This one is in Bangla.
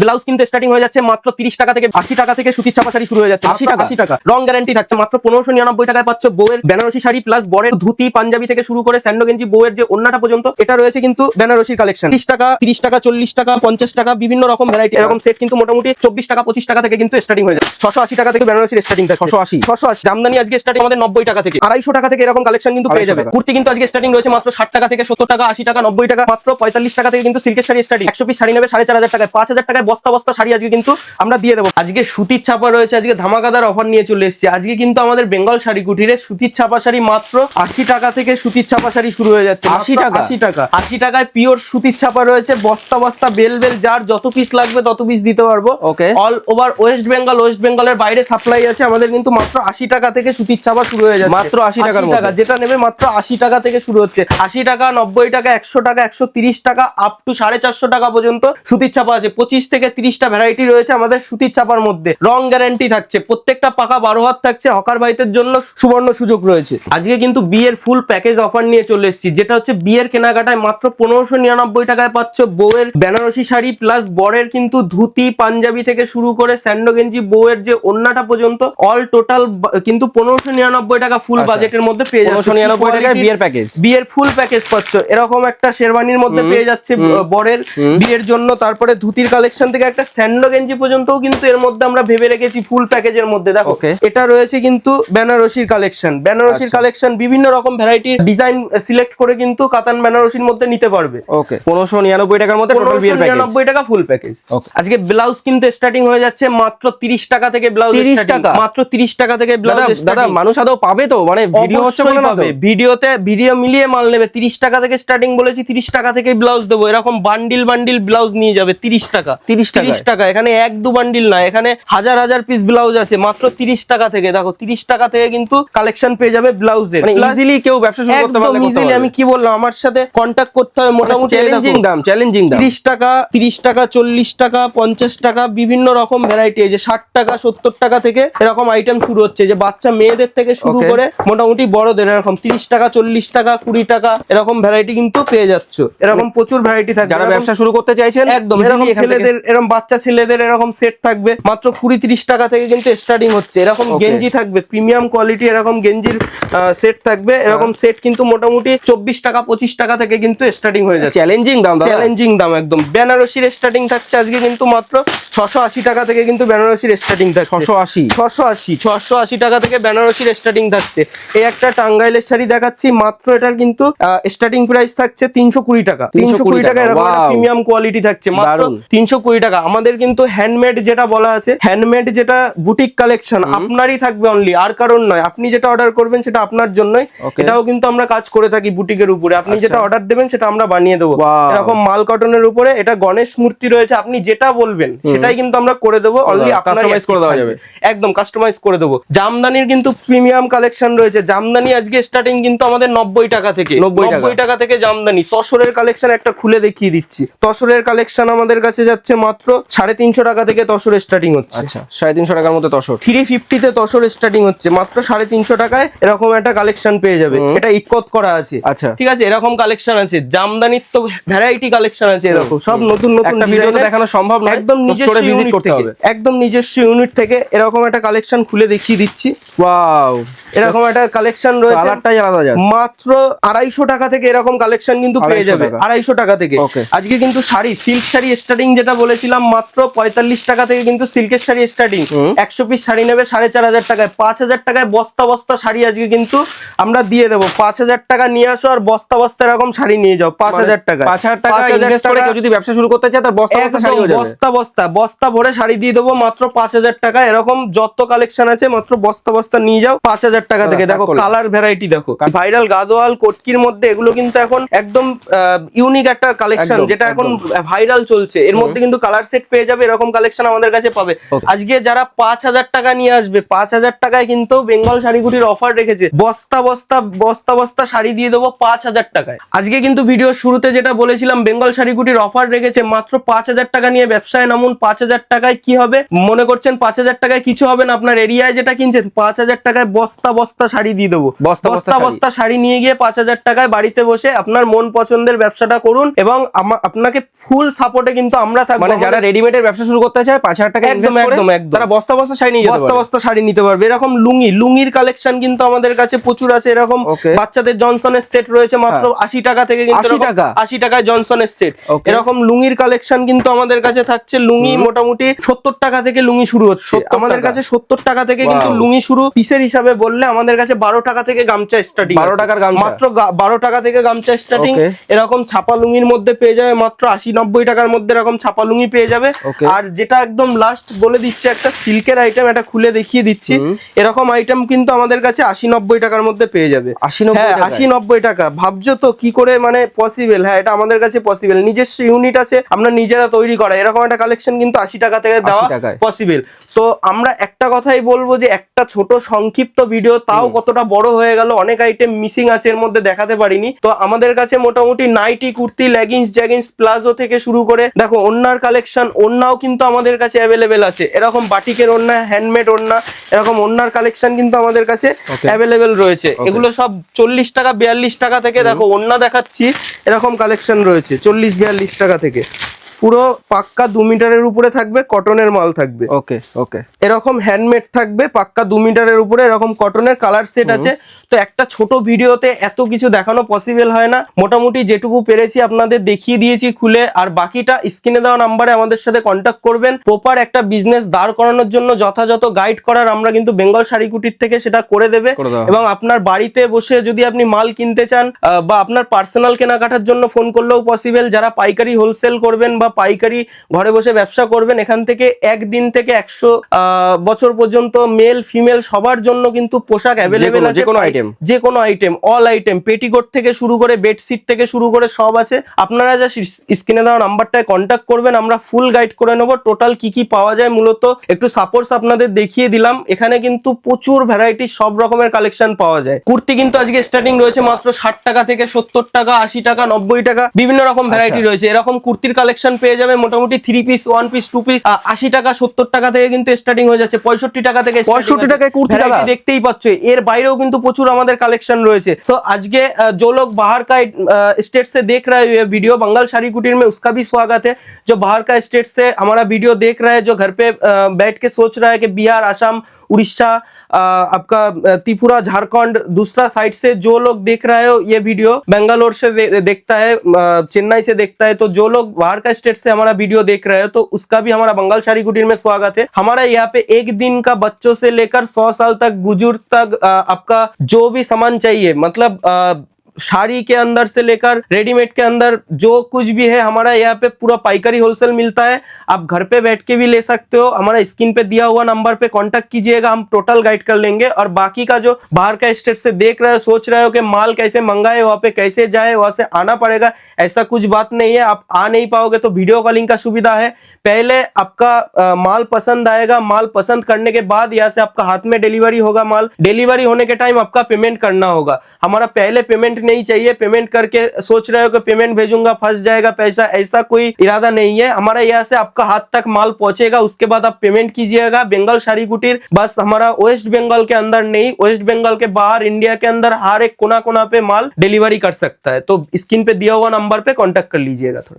ব্লাউজ কিনতে স্টার্টিং হয়ে যাচ্ছে মাত্র তিরিশ টাকা থেকে আশি টাকা থেকে সুতির ছাপা শাড়ি শুরু হয়ে যাচ্ছে। 80 টাকা? আশি টাকা। রং গ্যারান্টি থাকছে মাত্র পনেরোশো নিরানব্বই টাকায় পাচ্ছ বউয়ের বেনারসি শাড়ি প্লাস বরের ধুতি পাঞ্জাবি থেকে শুরু করে স্যান্ডো গেঞ্জি বউয়ের যে অন্যটা পর্যন্ত এটা রয়েছে কিন্তু বেনারসির কালেকশন তিরিশ টাকা তিরিশ টাকা চল্লিশ টাকা পঞ্চাশ টাকা বিভিন্ন রকম ভ্যারাইটি এরকম সেট কিন্তু মোটামুটি চব্বিশ টাকা পঁচিশ টাকা থেকে কিন্তু স্টার্টিং হয়ে যায় ছশো আশি টাকা থেকে বেনারসির স্টার্টিং ছশো আশি। ছশো আশি। জামদানি আজকে স্টার্টিং আমাদের নব্বই টাকা থেকে। আড়াইশো টাকা থেকে এরকম কালেকশন কিন্তু পেয়ে যাবে। কুর্তি কিন্তু আজকে স্টার্টিং রয়েছে মাত্র ষাট টাকা থেকে সত্তর টাকা আশি টাকা নব্বই টাকা মাত্র পঁয়তাল্লিশ টাকা থেকে কিন্তু সিল্কের শাড়ি স্টার্টিং একশো পিস শাড়ি নেবে সাড়ে চার হাজার টাকায়। পাঁচ হাজার টাকায় বস্তা বস্তা শাড়ি আজকে কিন্তু আমরা দিয়ে দেবো। আজকে সুতির ছাপা রয়েছে আজকে ধামাকাদার অফার নিয়ে চলে এসেছি। আজকে কিন্তু আমাদের বেঙ্গল শাড়ি কুটিরে সুতির ছাপা শাড়ি মাত্র আশি টাকা থেকে সুতির ছাপা শাড়ি শুরু হয়ে যাচ্ছে। 80 টাকা? আশি টাকা। আশি টাকায় পিওর সুতির ছাপা রয়েছে বস্তা বস্তা বেল বেল যার যত পিস লাগবে তত পিস দিতে পারব। Okay all over West Bengal West বেঙ্গলের বাইরে সাপ্লাই আছে। আমাদের কিন্তু মাত্র আশি টাকা থেকে সুতির ছাপা শুরু হয়ে যাচ্ছে। মাত্র 80 টাকার মধ্যে। যেটা নেবে মাত্র আশি টাকা থেকে শুরু হচ্ছে। আশি টাকা নব্বই টাকা একশো টাকা একশো তিরিশ টাকা আপ টু সাড়ে চারশো টাকা পর্যন্ত সুতির ছাপা আছে। পঁচিশ থেকে তিরিশটা ভ্যারাইটি রয়েছে আমাদের সুতির চাপার মধ্যে। রং গ্যারান্টি থাকছে। প্রত্যেকটা পাকা বারো হাত থাকছে। হকার ভাইদের জন্য সুবর্ণ সুযোগ রয়েছে। আজকে কিন্তু বিয়ের ফুল প্যাকেজ অফার নিয়ে চলে এসেছি। যেটা হচ্ছে বিয়ের কেনাকাটায় মাত্র পনেরোশো নিরানব্বই টাকায় পাচ্ছ বউয়ের বেনারসি শাড়ি প্লাস বরের কিন্তু ধুতি পাঞ্জাবি থেকে শুরু করে স্যান্ডো গেঞ্জি বউয়ের যে অন্যটা পর্যন্ত অল টোটাল কিন্তু পনেরোশো নিরানব্বই টাকা ফুল আচ্ছা। বাজেটের মধ্যে পেয়ে যাচ্ছে। নিরানব্বই টাকায় বিয়ের প্যাকেজ বিয়ের ফুল প্যাকেজ পাচ্ছ। এরকম একটা শেরওয়ানির মধ্যে পেয়ে যাচ্ছে বরের বিয়ের জন্য। তারপরে ধুতির কালেকশন থেকে একটা স্যান্ডো গেঞ্জি পর্যন্তও কিন্তু এর মধ্যে আমরা ভেবে রেখেছি ফুল প্যাকেজের মধ্যে। দেখো এটা রয়েছে কিন্তু বেনারসির কালেকশন বেনারসির আচ্ছা। কালেকশন বিভিন্ন রকম ভ্যারাইটি ডিজাইন সিলেক্ট করে কিন্তু কাতান বেনারসির মধ্যে নিতে পারবে। ওকে পনেরোশো নিরানব্বই টাকার মধ্যে টোটাল বিয়ের প্যাকেজ নিরানব্বই টাকা ফুল প্যাকেজ. আজকে ব্লাউজ কিনতে স্টার্টিং হয়ে যাচ্ছে মাত্র তিরিশ টাকা থেকে ব্লাউজ 30 টাকা? মাত্র তিরিশ টাকা থেকে ব্লাউজ দাদা মানুষ আদৌ পাবে তো? মানে ভিডিও হচ্ছে? পাবে। ভিডিওতে ভিডিও মিলিয়ে মাল নেবে। তিরিশ টাকা থেকে স্টার্টিং বলেছি তিরিশ টাকা থেকে ব্লাউজ দেবো। এরকম বান্ডিল বান্ডিল ব্লাউজ নিয়ে যাবে তিরিশ টাকা। 30 তিরিশ টাকা এখানে এক দু বান্ডিল না এখানে হাজার হাজার পিস ব্লাউজ আছে মাত্র তিরিশ টাকা থেকে। দেখো তিরিশ টাকা থেকে কিন্তু কালেকশন পেয়ে যাবে ব্লাউজের মানে ইজিলি কেউ ব্যবসা শুরু করতে করতে ইজিলি আমি কি বললাম আমার সাথে কন্ট্যাক্ট করতে হবে মোটামুটি চ্যালেঞ্জিং দাম চ্যালেঞ্জিং দাম। তিরিশ টাকা তিরিশ টাকা চল্লিশ টাকা পঞ্চাশ টাকা বিভিন্ন রকম ভ্যারাইটি এই যে ষাট টাকা সত্তর টাকা থেকে এরকম আইটেম শুরু হচ্ছে। যে বাচ্চা মেয়েদের থেকে শুরু করে মোটামুটি বড়দের এরকম। তিরিশ টাকা চল্লিশ টাকা কুড়ি টাকা এরকম ভ্যারাইটি কিন্তু পেয়ে যাচ্ছ। এরকম প্রচুর ভ্যারাইটি থাকে যারা ব্যবসা শুরু করতে চাইছেন একদম এরকম ছেলেদের এরকম বাচ্চা ছেলেদের এরকম সেট থাকবে। মাত্র কুড়ি তিরিশ টাকা থেকে কিন্তু স্টার্টিং হচ্ছে। এরকম গেঞ্জি থাকবে প্রিমিয়াম কোয়ালিটি এরকম গেঞ্জির সেট থাকবে। এরকম সেট কিন্তু মোটামুটি চব্বিশ টাকা পঁচিশ টাকা থেকে কিন্তু স্টার্টিং হয়ে যাচ্ছে। চ্যালেঞ্জিং দাম চ্যালেঞ্জিং দাম একদম। বেনারসির স্টার্টিং থাকছে আজকে কিন্তু মাত্র ছশো আশি টাকা থেকে কিন্তু বেনারসির স্টার্টিং থাকছে। ছশো আশি। ছশো আশি ছশো আশি টাকা থেকে বেনারসির স্টার্টিং থাকছে। এই একটা টাঙ্গাইলের শাড়ি দেখাচ্ছি মাত্র এটার কিন্তু স্টার্টিং প্রাইস থাকছে তিনশো কুড়ি টাকা। তিনশো কুড়ি টাকা এরকম প্রিমিয়াম কোয়ালিটি থাকছে। মাত্র। তিনশো কুড়ি টাকা। আমাদের কিন্তু হ্যান্ডমেড যেটা বলা আছে হ্যান্ডমেড যেটা বুটিক কালেকশন আপনারই থাকবে অনলি আর কারণ নয়। আপনি যেটা অর্ডার করবেন সেটা আপনার জন্যই. এটাও কিন্তু আমরা কাজ করে থাকি বুটিকের উপরে। আপনি আচ্ছা। যেটা অর্ডার দেবেন সেটা আমরা বানিয়ে দেবো। এরকম মাল কটনের উপরে এটা গণেশ মূর্তি রয়েছে আপনি যেটা বলবেন সেটাই কিন্তু আমরা করে দেবো। অনলি আপনার করে দেওয়া যাবে। একদম কাস্টমাইজ করে দেবো। জামদানির কিন্তু প্রিমিয়াম কালেকশন রয়েছে। জামদানি আজকে স্টার্টিং কিন্তু আমাদের নব্বই টাকা থেকে। 90 টাকা। নব্বই টাকা থেকে জামদানি। তসরের কালেকশন একটা খুলে দেখিয়ে দিচ্ছি। তসরের কালেকশন আমাদের কাছে যাচ্ছে মাত্র সাড়ে তিনশো টাকা থেকে তসর স্টার্টিং হচ্ছে। আচ্ছা সাড়ে তিনশো টাকার মধ্যে তসর। থ্রি ফিফটিতে তসর স্টার্টিং হচ্ছে। মাত্র সাড়ে তিনশো টাকায় এরকম একটা কালেকশন পেয়ে যাবে। এটা ইকত করা আছে। আচ্ছা। ঠিক আছে এরকম কালেকশন আছে। জামদানির তো ভ্যারাইটি কালেকশন আছে এরকম। সব নতুন নতুন ভিডিওতে দেখানো সম্ভব নয়। একদম নিজস্ব ইউনিট করতে থেকে। হবে। একদম নিজস্ব ইউনিট থেকে এরকম একটা কালেকশন খুলে দেখিয়ে দিচ্ছি। ওয়াও। এরকম একটা কালেকশন রয়েছে। কালারটাই আলাদা যাচ্ছে মাত্র আড়াইশো টাকা থেকে এরকম কালেকশন কিন্তু পেয়ে যাবে। আড়াইশো টাকা থেকে। আজকে কিন্তু শাড়ি সিল্ক শাড়ি স্টার্টিং যেটা বলেছিলাম মাত্র পঁয়তাল্লিশ টাকা থেকে কিন্তু সিল্কের শাড়ি স্টার্টিং একশো পিস শাড়ি নেবে সাড়ে চার হাজার টাকায়। পাঁচ হাজার টাকায় বস্তা বস্তা শাড়ি আজকে কিন্তু আমরা দিয়ে দেবো। পাঁচ হাজার টাকা নিয়ে আসো আর বস্তা বস্তা এরকম শাড়ি নিয়ে যাও। পাঁচ হাজার টাকা। মানে পাঁচ হাজার টাকা যদি ব্যবসা শুরু করতে চায় তার বস্তা বস্তা হয়ে বস্তা বস্তা। ভরে শাড়ি দিয়ে দেবো মাত্র পাঁচ হাজার টাকা এরকম যত কালেকশন আছে মাত্র বস্তা বস্তা নিয়ে যাও পাঁচ হাজার টাকা থেকে। হ্যাঁ, দেখো কালার ভ্যারাইটি দেখো। ভাইরাল গাদোয়াল কোটকির মধ্যে এগুলো কিন্তু এখন একদম ইউনিক একটা কালেকশন যেটা এখন ভাইরাল চলছে। এর মধ্যে কিন্তু কালার সেট পেয়ে যাবে এরকম কালেকশন আমাদের কাছে পাবে। আজকে যারা পাঁচ হাজার টাকা নিয়ে আসবে পাঁচ হাজার টাকায় কিন্তু বেঙ্গল শাড়িগুটির অফার রেখেছে। বস্তা বস্তা বস্তা বস্তা শাড়ি দিয়ে দেবো পাঁচ হাজার টাকায়। আজকে কিন্তু ভিডিও শুরুতে যেটা বলেছিলাম বেঙ্গল শাড়িগুটির অফার রেখেছে মাত্র পাঁচ হাজার টাকা নিয়ে ব্যবসায় নামুন। পাঁচ হাজার টাকায় কি হবে? মনে করছেন পাঁচ হাজার টাকায় কিছু হবে না? আপনার এরিয়ায় যেটা কিনছেন পাঁচ হাজার টাকায় বস্তা বস্তা শাড়ি দিয়ে দেবো। বস্তা বস্তা বস্তা শাড়ি। নিয়ে গিয়ে পাঁচ হাজার টাকায় বাড়িতে বসে আপনার মন পছন্দের ব্যবসাটা করুন এবং আপনাকে ফুল সাপোর্টে কিন্তু আমরা থাকব। মানে যারা রেডিমেডের ব্যবসা শুরু করতে চায় পাঁচ হাজার টাকা একদম, একদম, একদম। তারা বস্তা বস্তা শাড়ি নিয়ে বস্তা বস্তা শাড়ি নিতে পারবে। এরকম লুঙ্গি লুঙ্গির কালেকশন কিন্তু আমাদের কাছে প্রচুর আছে। এরকম বাচ্চাদের জনসনের সেট রয়েছে মাত্র আশি টাকা থেকে কিন্তু 80 টাকা? আশি টাকায় জনসনের সেট এরকম লুঙ্গির কালেকশন কিন্তু আমাদের কাছে থাকছে। লুঙ্গি মোটামুটি সত্তর টাকা থেকে লুঙ্গি শুরু হচ্ছে। আমাদের কাছে সত্তর টাকা থেকে কিন্তু. লুঙ্গি শুরু। পিসের হিসাবে বললে আমাদের কাছে বারো টাকা থেকে গামছা স্টার্টিং 12 টাকার গামছা? মাত্র বারো টাকা থেকে গামছা স্টার্টিং এরকম ছাপা লুঙ্গির মধ্যে পেয়ে যাবে মাত্র আশি নব্বই টাকার মধ্যে এরকম ছাপা লুঙ্গি পেয়ে যাবে। আর যেটা একদম লাস্ট বলে দিচ্ছে একটা সিল্কের আইটেম এটা খুলে দেখিয়ে দিচ্ছি। এরকম আইটেম কিন্তু আমাদের কাছে আশি নব্বই টাকার মধ্যে পেয়ে যাবে। 80 90 হ্যাঁ আশি নব্বই টাকা। ভাবছ তো কি করে মানে পসিবল হ্যাঁ এটা আমাদের কাছে পসিবল নিজস্ব ইউনিট আছে আমরা নিজেরা তৈরি করা। এরকম একটা কালেকশন কিন্তু আশি টাকা থেকে দেওয়া। পসিবল তো আমরা একটা কথাই বলব যে একটা ছোট সংক্ষিপ্ত ভিডিও তাও কতটা বড় হয়ে গেল অনেক আইটেম মিসিং আছে এর মধ্যে দেখাতে পারিনি। তো আমাদের কাছে মোটামুটি nightie kurti leggings jeggings palazzo থেকে শুরু করে দেখো ওন্নার কালেকশন ওড়নাও কিন্তু আমাদের কাছে অ্যাভেলেবেল আছে। এরকম বাটিকের ওড়না হ্যান্ডমেড ওড়না এরকম ওড়নার কালেকশন কিন্তু আমাদের কাছে অ্যাভেলেবেল রয়েছে। এগুলো সব চল্লিশ টাকা বিয়াল্লিশ টাকা থেকে দেখো ওড়না দেখাচ্ছি এরকম কালেকশন রয়েছে চল্লিশ বিয়াল্লিশ টাকা থেকে। পুরো পাক্কা দু মিটারের উপরে থাকবে কটনের মাল থাকবে। ওকে ওকে এরকম হ্যান্ডমেড থাকবে পাক্কা দু মিটারের উপরে এরকম কটনের কালার সেট আছে। তো একটা ছোট ভিডিওতে এত কিছু দেখানো পসিবল হয় না। মোটামুটি যেটুকু পেরেছি আপনাদের দেখিয়ে দিয়েছি খুলে। আর বাকিটা স্ক্রিনে দেওয়া নাম্বারে আমাদের সাথে কন্ট্যাক্ট করবেন। প্রপার একটা বিজনেস দাঁড় করানোর জন্য যথাযথ গাইড করার আমরা কিন্তু বেঙ্গল শাড়ি কুটির থেকে সেটা করে দেবে। এবং আপনার বাড়িতে বসে যদি আপনি মাল কিনতে চান বা আপনার পার্সোনাল কেনাকাটার জন্য ফোন করলেও পসিবল যারা পাইকারি হোলসেল করবেন বা পাইকারি ঘরে বসে ব্যবসা করবেন এখান থেকে একদিন থেকে একশো বছর পর্যন্ত মেল ফিমেল সবার জন্য কিন্তু পোশাক অ্যাভেলেবেল আছে। যেকোনো পাই- item। যে কোনো আইটেম অল আইটেম পেটিকোট থেকে শুরু করে বেডশিট থেকে শুরু করে সব আছে। আপনারা যা স্ক্রিনে দেওয়া নাম্বারটায় কন্ট্যাক্ট করবেন আমরা ফুল গাইড করে নেব। টোটাল কি কি পাওয়া যায় মূলত একটু সাপোর্টস আপনাদের দেখিয়ে দিলাম। এখানে কিন্তু প্রচুর ভ্যারাইটি সব রকমের কালেকশন পাওয়া যায়। কুর্তি কিন্তু আজকে স্টার্টিং রয়েছে মাত্র ষাট টাকা থেকে সত্তর টাকা আশি টাকা নব্বই টাকা বিভিন্ন রকম ভ্যারাইটি রয়েছে। এরকম কুর্তির কালেকশন পেয়ে যাবে মোটামুটি three piece one piece two piece আশি টাকা সত্তর টাকা থেকে কিন্তু স্টার্টিং হয়ে যাচ্ছে পঁয়ষট্টি টাকা থেকে পঁয়ষট্টি টাকা কুর্তি দেখতেই পাচ্ছ এর বাইরেও কিন্তু প্রচুর আমাদের কালেকশন রয়েছে তো আজকে जो लोग बाहर का स्टेट से देख रहे हुए वीडियो बंगाल शारी कुटीर में उसका भी स्वागत है जो बाहर का स्टेट से हमारा वीडियो देख रहा है जो घर पे बैठ के सोच रहा है कि बिहार आसाम उड़ीसा आपका त्रिपुरा झारखंड दूसरा साइड से जो लोग देख रहे हो ये वीडियो बेंगालोर से दे, देखता है चेन्नई से देखता है तो जो लोग बाहर का स्टेट से हमारा वीडियो देख रहे हो तो उसका भी हमारा बंगाल शाड़ी कुटीर में स्वागत है। हमारा यहाँ पे एक दिन का बच्चों से लेकर सौ साल तक बुज़ुर्ग तक आपका जो भी सामान चाहिए मतलब अ, साड़ी के अंदर से लेकर रेडीमेड के अंदर जो कुछ भी है, हमारा यहाँ पे पूरा पाइकारी होलसेल मिलता है। आप घर पे बैठ के भी ले सकते हो। हमारा स्क्रीन पे दिया हुआ नंबर पे कांटेक्ट कीजिएगा, हम टोटल गाइड कर लेंगे। और बाकी का जो बाहर का स्टेट से देख रहे हो, सोच रहे हो कि माल कैसे मंगाए, वहाँ पे कैसे जाए, वहाँ से आना पड़ेगा, ऐसा कुछ बात नहीं है। आप आ नहीं पाओगे तो वीडियो कॉलिंग का सुविधा है। पहले आपका माल पसंद आएगा। माल पसंद करने के बाद यहाँ से आपका हाथ में डिलीवरी होगा माल। डिलीवरी होने के टाइम आपका पेमेंट करना होगा। हमारा पहले पेमेंट नहीं चाहिए। पेमेंट करके सोच रहे हो कि पेमेंट भेजूँगा, फंस जाएगा पैसा, ऐसा कोई इरादा नहीं है। हमारा यहाँ से आपका हाथ तक माल पहुंचेगा, उसके बाद आप पेमेंट कीजिएगा। बंगाल शाड़ी कुटीर, बस हमारा वेस्ट बंगाल के अंदर नहीं वेस्ट बंगाल के बाहर इंडिया के अंदर हर एक कोना कोना पे माल डिलीवरी कर सकता है। तो स्क्रीन पे दिया हुआ नंबर पे कॉन्टेक्ट कर लीजिएगा थोड़ा।